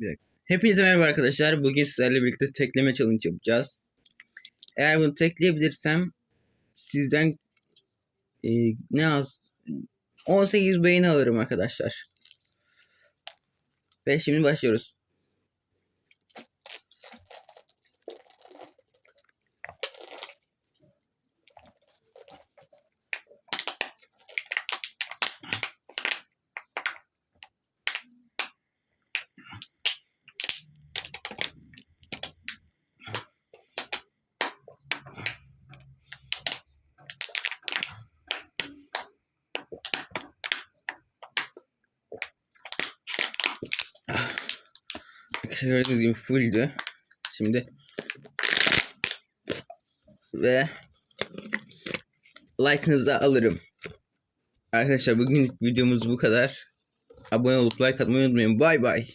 Bir. Hepinize merhaba arkadaşlar. Bugün sizlerle birlikte tekleme challenge yapacağız. Eğer bunu tekleyebilirsem sizden e, ne az 18 beğeni alırım arkadaşlar. Ve şimdi başlıyoruz. Gördüğünüz gibi fulldü. Şimdi ve like'ınızı alırım. Arkadaşlar bugün videomuz bu kadar. Abone olup like atmayı unutmayın. Bay bay.